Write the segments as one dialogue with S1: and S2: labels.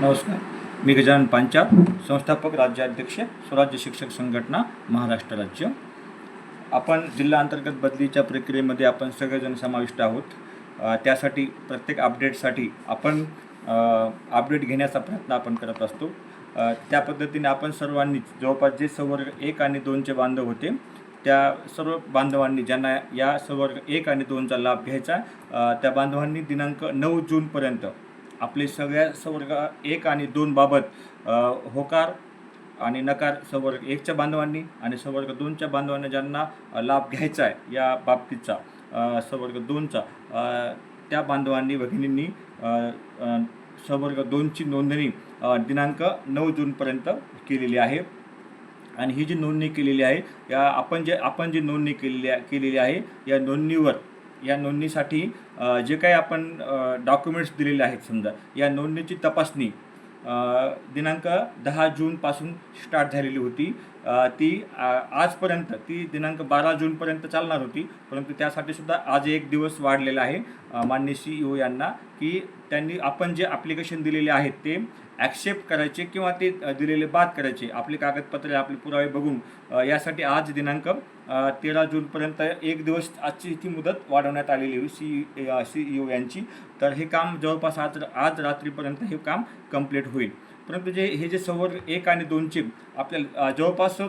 S1: नमस्कार. मी गजानन पांचाळ संस्थापक राज्याध्यक्ष स्वराज्य शिक्षक संघटना महाराष्ट्र राज्य. आपण जिल्हा अंतर्गत बदलीच्या प्रक्रियेमध्ये आपण सगळेजण समाविष्ट आहोत. त्यासाठी प्रत्येक अपडेटसाठी आपण अपडेट घेण्याचा प्रयत्न आपण करत असतो. त्या पद्धतीने आपण सर्वांनीच जवळपास जे संवर्ग एक आणि दोनचे बांधव होते त्या सर्व बांधवांनी ज्यांना या संवर्ग एक आणि दोनचा लाभ घ्यायचा त्या बांधवांनी दिनांक नऊ जूनपर्यंत आपले सगळ्या संवर्ग एक आणि दोन बाबत होकार आणि नकार संवर्ग एकच्या बांधवांनी आणि संवर्ग दोनच्या बांधवांना ज्यांना लाभ घ्यायचा आहे या बाबतीचा सवर्ग संवर्ग दोनचा त्या बांधवांनी भगिनींनी सवर्ग संवर्ग दोनची नोंदणी दिनांक नऊ जूनपर्यंत केलेली आहे. आणि ही जी नोंदणी केलेली आहे या आपण जे आपण जी नोंदणी केलेली केलेली आहे या नोंदणीवर या नोंदणीसाठी जे काही आपण डॉक्युमेंट्स दिलेले आहेत समजा या नोंदणीची तपासणी दिनांक दहा जूनपासून स्टार्ट झालेली होती. ती आ, आजपर्यंत ती दिनांक बारा जूनपर्यंत चालणार होती. परंतु त्यासाठी सुद्धा आज एक दिवस वाढलेला आहे. अ, माननीय सी ओ यांना की त्यांनी आपण जे ॲप्लिकेशन दिलेले आहेत ते ॲक्सेप्ट करायचे किंवा ते दिलेले बाद करायचे. आपली कागदपत्रे आपले पुरावे बघून यासाठी आज दिनांक तेरा जूनपर्यंत एक दिवस आजची ती मुदत वाढवण्यात आलेली आहे. सी सी ई ओ यांची. तर हे काम जवळपास आज आज रात्रीपर्यंत हे काम कंप्लीट होईल. परंतु जे हे जे संवर्ग एक आणि दोनचे आपल्याला जवळपास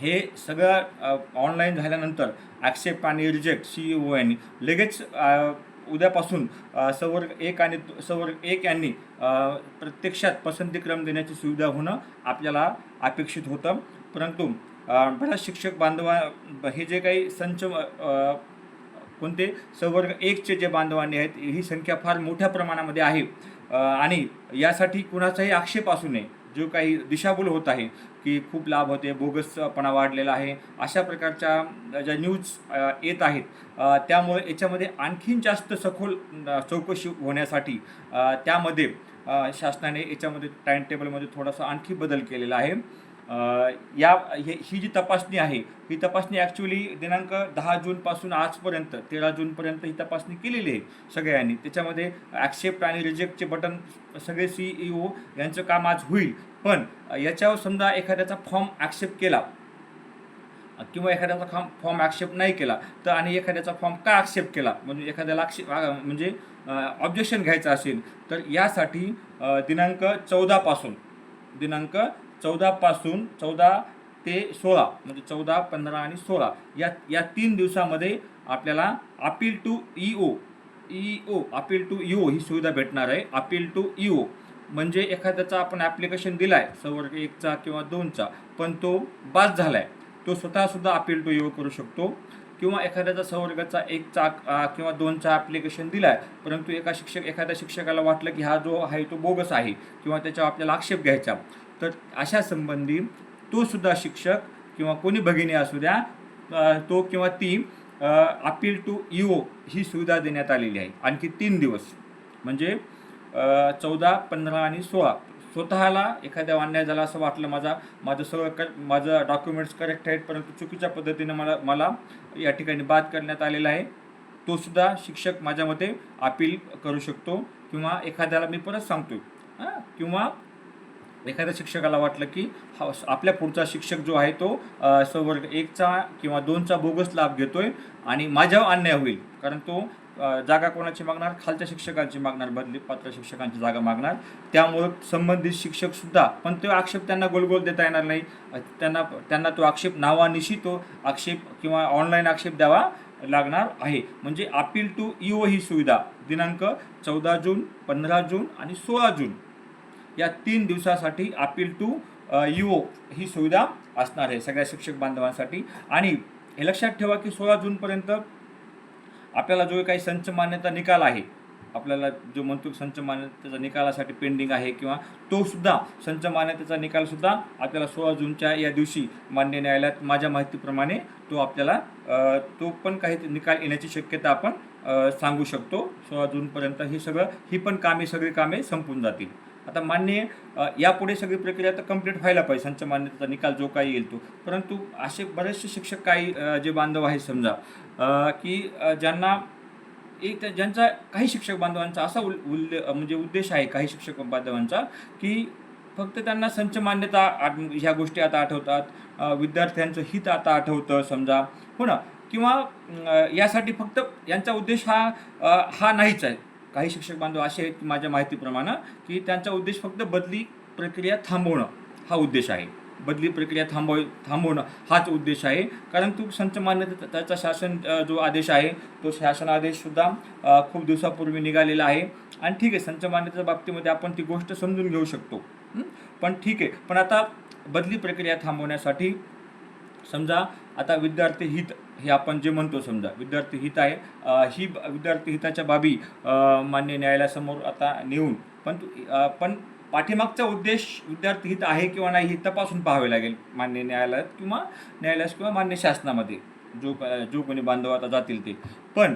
S1: हे सगळं ऑनलाईन झाल्यानंतर ॲक्सेप्ट आणि रिजेक्ट सी ई ओ यांनी लगेच उद्यापासून सवर्ग एक आणि सवर्ग एक यांनी प्रत्यक्षात पसंतीक्रम देण्याची सुविधा होणं आपल्याला अपेक्षित होतं. परंतु बऱ्याच शिक्षक बांधवा हे जे काही संच कोणते सवर्ग एकचे जे बांधवांनी आहेत ही संख्या फार मोठ्या प्रमाणामध्ये आहे. आणि यासाठी कुणाचाही आक्षेप असू नये. जो काही दिशाभूल होत आहे की खूप लाभ होते बोगसपणा वाढलेला आहे. अशा प्रकारच्या ज्या न्यूज येत आहेत त्यामुळे याच्यामध्ये आणखीन जास्त सखोल चौकशी होण्यासाठी त्यामध्ये शासनाने याच्यामध्ये टाईम टेबलमध्ये थोडासा आणखी बदल केलेला आहे. या हे ही जी तपासणी आहे ही तपासणी ॲक्च्युली दिनांक दहा जूनपासून आजपर्यंत तेरा जूनपर्यंत ही तपासणी केलेली आहे सगळ्यांनी. त्याच्यामध्ये ॲक्सेप्ट आणि रिजेक्टचे बटन सगळे सी ई ओ यांचं काम आज होईल. पण याच्यावर समजा एखाद्याचा फॉर्म ॲक्सेप्ट केला किंवा एखाद्याचा फॉर्म फॉर्म ॲक्सेप्ट नाही केला तर आणि एखाद्याचा फॉर्म का ॲक्सेप्ट केला म्हणजे एखाद्याला ॲक्सेप म्हणजे ऑब्जेक्शन घ्यायचं असेल तर यासाठी दिनांक चौदापासून दिनांक चौदापासून चौदा ते सोळा म्हणजे चौदा पंधरा आणि सोळा. या या तीन दिवसामध्ये आपल्याला appeal to E O E O appeal to E O ही सुविधा भेटणार आहे. अपील टू ई ओ म्हणजे एखाद्याचा आपण ॲप्लिकेशन दिला आहे संवर्ग एकचा किंवा दोनचा पण तो बाद झाला आहे तो स्वतःसुद्धा अपील टू ई ओ करू शकतो. किंवा एखाद्याचा संवर्गाचा एकचा किंवा दोनचा ॲप्लिकेशन दिला आहे परंतु एका शिक्षक एखाद्या शिक्षकाला वाटलं की हा जो आहे तो बोगस आहे किंवा त्याच्यावर आपल्याला आक्षेप घ्यायचा. तर अशा संबंधी तो सुद्धा शिक्षक किंवा कोणी भगिनी असू द्या तो किंवा ती अपील टू ई ओ ही सुविधा देण्यात आलेली आहे. आणखी तीन दिवस. म्हणजे चौदा पंधरा आणि सोळा. स्वतःला एखाद्या अन्याय झाला असं वाटलं माझा माझं सगळं क माझं डॉक्युमेंट्स करेक्ट आहेत परंतु चुकीच्या पद्धतीने मला मला या ठिकाणी बाद करण्यात आलेला आहे. तो सुद्धा शिक्षक माझ्या मते अपील करू शकतो किंवा एखाद्याला मी परत सांगतो किंवा एखाद्या शिक्षकाला वाटलं की हा आपल्या पुढचा शिक्षक जो आहे तो अ, संवर्ग एकचा किंवा दोनचा बोगस लाभ घेतोय आणि माझ्यावर अन्याय होईल. कारण तो जागा कोणाची मागणार? खालच्या शिक्षकांची मागणार बदली पात्र शिक्षकांची जागा मागणार. त्यामुळं संबंधित शिक्षकसुद्धा पण तो आक्षेप त्यांना गोलगोल देता येणार नाही. त्यांना त्यांना तो आक्षेप नावानिशी तो आक्षेप किंवा ऑनलाईन आक्षेप द्यावा लागणार आहे. म्हणजे अपील टू ई ओ ही सुविधा दिनांक चौदा जून पंधरा जून आणि सोळा जून. या तीन दिवसासाठी अपील टू ओ ही सुविधा असणार आहे सगळ्या शिक्षक बांधवांसाठी. आणि हे लक्षात ठेवा की सोळा जूनपर्यंत आपल्याला जो काही संच मान्यता निकाल आहे आपल्याला जो म्हणतो संच मान्यतेचा निकालासाठी पेंडिंग आहे किंवा तो सुद्धा संच मान्यतेचा निकालसुद्धा आपल्याला सोळा जूनच्या या दिवशी मान्य न्यायालयात माझ्या माहितीप्रमाणे तो आपल्याला तो पण काही निकाल येण्याची शक्यता आपण सांगू शकतो. सोळा जूनपर्यंत हे सगळं ही पण कामे सगळी कामे संपून जातील. आता मान्य यापुढे सगळी प्रक्रिया तर कंप्लीट व्हायला पाहिजे संच मान्यतेचा निकाल जो काही येईल तो. परंतु असे बरेचसे शिक्षक काही जे बांधव आहेत समजा की ज्यांना एक ज्यांचा काही शिक्षक बांधवांचा असा उल उल्ले म्हणजे उद्देश आहे काही शिक्षक बांधवांचा की फक्त त्यांना संच मान्यता आठ ह्या गोष्टी आता आठवतात विद्यार्थ्यांचं हित आता आठवतं समजा हो ना? किंवा यासाठी फक्त यांचा उद्देश हा हा नाहीच आहे. काही शिक्षक बांधव असे आहेत की माझ्या माहितीप्रमाणे की त्यांचा उद्देश फक्त बदली प्रक्रिया थांबवणं हा उद्देश आहे. बदली प्रक्रिया थांबव थांबवणं हाच उद्देश आहे. कारण तो संच मान्यता त्याचा शासन जो आदेश आहे तो शासन आदेशसुद्धा खूप दिवसापूर्वी निघालेला आहे. आणि ठीक आहे संच मान्यतेच्या बाबतीमध्ये आपण ती गोष्ट समजून घेऊ शकतो. पण ठीक आहे. पण आता बदली प्रक्रिया थांबवण्यासाठी समजा आता विद्यार्थी हित हे आपण जे म्हणतो समजा विद्यार्थी हित आहे ही ब- विद्यार्थी हिताच्या बाबी मान्य न्यायालयासमोर आता नेऊन पण पण पाठीमागचा उद्देश विद्यार्थी हित आहे किंवा नाही हे तपासून पाहावे लागेल मान्य न्यायालयात किंवा न्यायालयास किंवा मान्य शासनामध्ये जो जो कोणी बांधव आता जातील ते. पण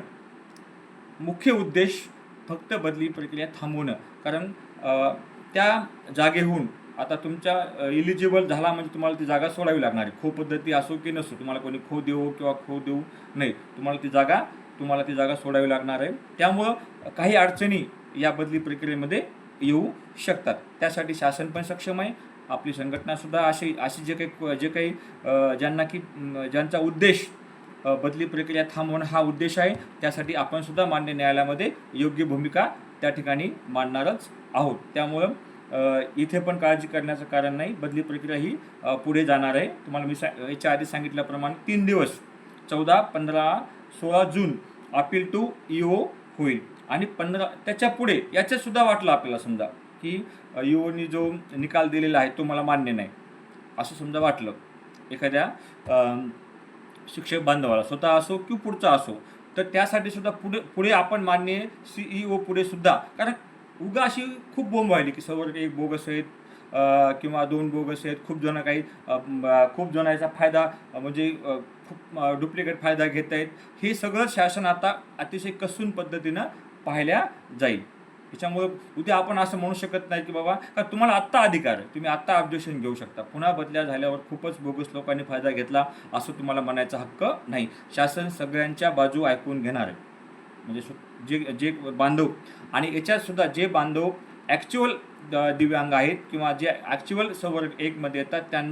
S1: मुख्य उद्देश फक्त बदली प्रक्रिया थांबवणं कारण त्या जागेहून आता तुमच्या इलिजिबल झाला म्हणजे तुम्हाला ती जागा सोडावी लागणार आहे. खो पद्धती असो की नसो तुम्हाला कोणी खो देऊ किंवा खो देऊ नाही तुम्हाला ती जागा तुम्हाला ती जागा सोडावी लागणार आहे. त्यामुळं काही अडचणी या बदली प्रक्रियेमध्ये येऊ शकतात. त्यासाठी शासन पण सक्षम आहे. आपली संघटनासुद्धा अशी अशी जे काही जे काही ज्यांना की ज्यांचा उद्देश बदली प्रक्रिया थांबवणं हा उद्देश आहे त्यासाठी आपणसुद्धा मान्य न्यायालयामध्ये योग्य भूमिका त्या ठिकाणी मांडणारच आहोत. त्यामुळं इथे पण काळजी करण्याचं कारण नाही. बदली प्रक्रिया ही पुढे जाणार आहे. तुम्हाला मी सा याच्या आधी सांगितल्याप्रमाणे तीन दिवस चौदा पंधरा सोळा जून अपील टू ओ होईल. आणि पंधरा त्याच्या पुढे याच्यातसुद्धा वाटलं आपल्याला समजा की इओनी जो निकाल दिलेला आहे तो मला मान्य नाही. असं समजा वाटलं. एखाद्या शिक्षक बांधवाला स्वतः असो किंवा पुढचा असो तर त्यासाठी सुद्धा पुढे पुढे आपण मान्य सीईओ पुढे सुद्धा कारण उगा अशी खूप बोंब व्हायली की सर्व एक बोगस आहेत किंवा दोन बोगस आहेत खूप जण काही खूप जणांचा फायदा म्हणजे खूप डुप्लिकेट फायदा घेत आहेत. हे सगळं शासन आता अतिशय कसून पद्धतीनं पाहिल्या जाईल. त्याच्यामुळे उद्या आपण असं म्हणू शकत नाही की बाबा का तुम्हाला आत्ता अधिकार आहे तुम्ही आत्ता ऑब्जेक्शन घेऊ शकता. पुन्हा बदल्या झाल्यावर खूपच बोगस लोकांनी फायदा घेतला असं तुम्हाला म्हणायचा हक्क नाही. शासन सगळ्यांच्या बाजू ऐकून घेणार आहे. म्हणजे सु- जे जे बांधव. आणि याच्यातसुद्धा जे बांधव ॲक्च्युअल दिव्यांग आहेत किंवा जे ॲक्च्युअल सवर्ग एकमध्ये येतात त्यां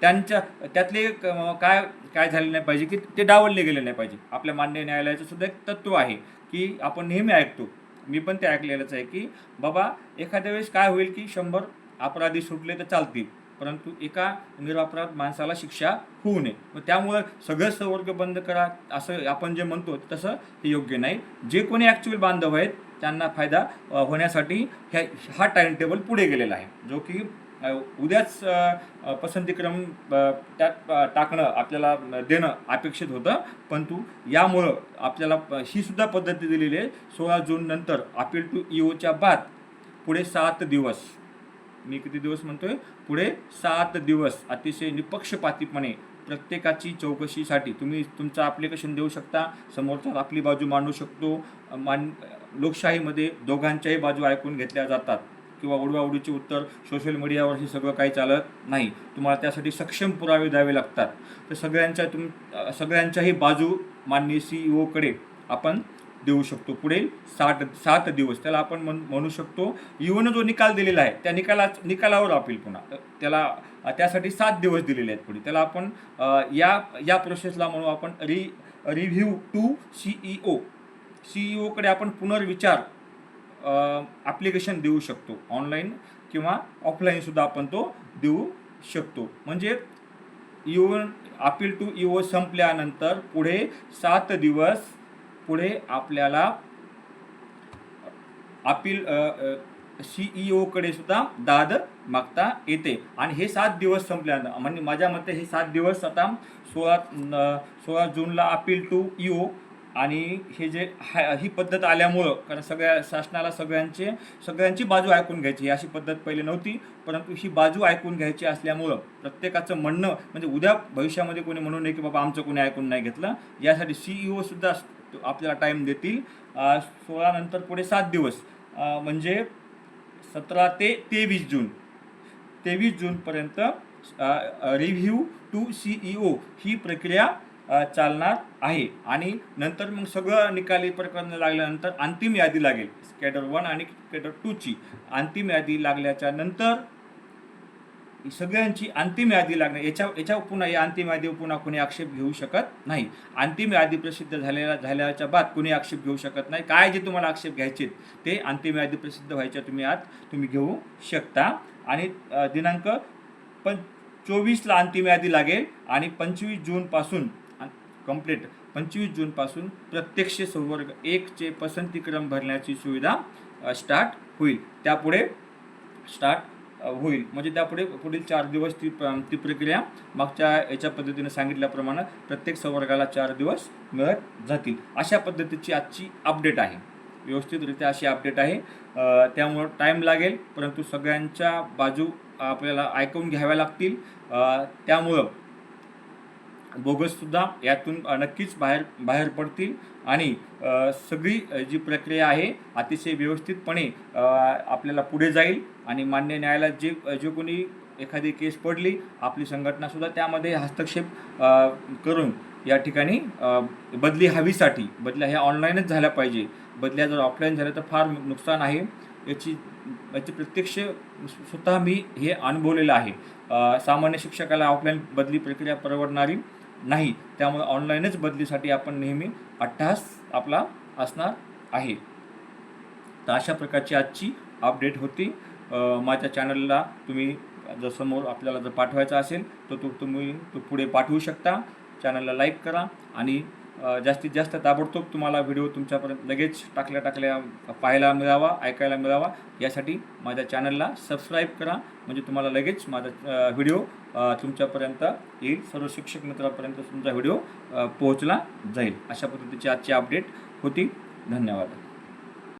S1: त्यांच्या त्यातले काय काय झाले नाही पाहिजे की ते डावलले गेले नाही पाहिजे. आपल्या मान्य न्यायालयाचं सुद्धा एक तत्व आहे की आपण नेहमी ऐकतो. मी पण ते ऐकलेलंच आहे की बाबा एखाद्या वेळेस काय होईल की शंभर अपराधी सुटले तर चालतील. परंतु एका निरपराध माणसाला शिक्षा होऊ नये. मग त्यामुळं सगळं संवर्ग बंद करा असं आपण जे म्हणतो तसं हे योग्य नाही. जे कोणी ॲक्च्युअल बांधव आहेत त्यांना फायदा होण्यासाठी ह्या हा टाइम टेबल पुढे गेलेला आहे. जो की उद्याच पसंतीक्रम त्यात टाकणं आपल्याला देणं अपेक्षित होतं. परंतु यामुळं आपल्याला ही सुद्धा पद्धती दिलेली आहे. सोळा जून नंतर अपील टू ईओच्या बाद पुढे सात दिवस मी किती दिवस म्हणतोय? पुढे सात दिवस अतिशय निपक्षपातीपणे प्रत्येकाची चौकशीसाठी तुम्ही तुमचं ॲप्लिकेशन देऊ शकता. समोरचा आपली बाजू मांडू शकतो. मान लोकशाहीमध्ये दोघांच्याही बाजू ऐकून घेतल्या जातात किंवा उडवाउडीचे उत्तर सोशल मीडियावर हे सगळं काही चालत नाही. तुम्हाला त्यासाठी सक्षम पुरावे द्यावे लागतात. तर सगळ्यांच्या तुम सगळ्यांच्याही बाजू माननीय सी कडे आपण देऊ शकतो. पुढे साठ सात दिवस. त्याला आपण म्हण म्हणू शकतो युवन जो निकाल दिलेला आहे त्या निकाला निकालावर अपील पुन्हा. त्याला त्यासाठी सात दिवस दिलेले आहेत पुढे. त्याला आपण या या प्रोसेसला म्हणू आपण रि रिव्ह्यू टू सीईओ सीईओकडे आपण पुनर्विचार ॲप्लिकेशन देऊ शकतो. ऑनलाईन किंवा ऑफलाईनसुद्धा आपण तो देऊ शकतो. म्हणजे इओ अपील टू इओ संपल्यानंतर पुढे सात दिवस पुढे आपल्याला अपील सीईओकडे सुद्धा दाद मागता येते. आणि हे सात दिवस संपल्यानंतर म्हणजे माझ्या मते हे सात दिवस आता सोळा सोळा जूनला अपील टू ईओ आणि हे जे हा ही पद्धत आल्यामुळं कारण सगळ्या शासनाला सगळ्यांचे सगळ्यांची बाजू ऐकून घ्यायची ही अशी पद्धत पहिले नव्हती परंतु ही बाजू ऐकून घ्यायची असल्यामुळं प्रत्येकाचं म्हणणं म्हणजे उद्या भविष्यामध्ये कोणी म्हणू नये की बाबा आमचं कोणी ऐकून नाही घेतलं यासाठी सीईओ सुद्धा आपल्याला टाईम देतील. सोळानंतर सोळा नंतर पुढे सात दिवस. म्हणजे सतरा ते तेवीस जून. तेवीस जूनपर्यंत review to C E O ही प्रक्रिया चालणार आहे. आणि नंतर मग सगळं निकाली प्रकरण लागल्यानंतर अंतिम यादी लागेल. कॅडर वन आणि कॅडर टूची अंतिम यादी लागल्याच्या नंतर सगळ्यांची अंतिम यादी लागणे. याच्या याच्यावर पुन्हा या अंतिम यादीवर पुन्हा कोणी आक्षेप घेऊ शकत नाही. अंतिम यादी प्रसिद्ध झालेल्या झाल्याच्या बाद कोणी आक्षेप घेऊ शकत नाही. काय जे तुम्हाला आक्षेप घ्यायचे ते अंतिम यादी प्रसिद्ध व्हायच्या तुम्ही आत तुम्ही घेऊ शकता. आणि दिनांक पण चोवीसला अंतिम यादी लागेल आणि पंचवीस जूनपासून कंप्लीट पंचवीस जूनपासून प्रत्यक्ष संवर्ग एकचे पसंतीक्रम भरण्याची सुविधा स्टार्ट होईल. त्यापुढे स्टार्ट होईल. म्हणजे त्यापुढे पुढील चार दिवस ती ती प्रक्रिया मागच्या याच्या पद्धतीने सांगितल्याप्रमाणे प्रत्येक संवर्गाला चार दिवस मिळत जातील. अशा पद्धतीची आजची अपडेट आहे. व्यवस्थितरित्या अशी अपडेट आहे. त्यामुळं टाईम लागेल परंतु सगळ्यांच्या बाजू आपल्याला ऐकून घ्याव्या लागतील. त्यामुळं बोगससुद्धा यातून नक्कीच बाहेर बाहेर पडतील. आणि सगळी जी प्रक्रिया आहे अतिशय व्यवस्थितपणे आपल्याला पुढे जाईल. आणि मान्य न्यायालयात जे जे कोणी एखादी केस पडली आपली संघटनासुद्धा त्यामध्ये हस्तक्षेप करून या ठिकाणी बदली हवीसाठी बदल्या ह्या ऑनलाईनच झाल्या पाहिजे. बदल्या जर ऑफलाईन झाल्या तर फार नुकसान आहे. याची याची प्रत्यक्ष स्वतः मी हे अनुभवलेलं आहे. सामान्य शिक्षकाला ऑफलाईन बदली प्रक्रिया परवडणारी नाही. त्यामुळे ऑनलाईनच बदलीसाठी आपण नेहमी अट्टहास आपला असणार आहे. तर अशा प्रकारची आजची अपडेट होती. माझ्या चॅनलला तुम्ही जर समोर आपल्याला जर पाठवायचा असेल तर तो तुम्ही तो पुढे पाठवू शकता. चॅनलला लाईक करा आणि जास्तीत जास्त ताबडतोब तुम्हाला व्हिडिओ तुमच्यापर्यंत लगेच टाकल्या टाकल्या पाहायला मिळावा ऐकायला मिळावा. यासाठी माझ्या चॅनलला सबस्क्राईब करा. म्हणजे तुम्हाला लगेच माझा व्हिडिओ तुमच्यापर्यंत येईल. सर्व शिक्षक मित्रापर्यंत तुमचा व्हिडिओ पोहोचला जाईल. अशा पद्धतीची आजची अपडेट होती. धन्यवाद.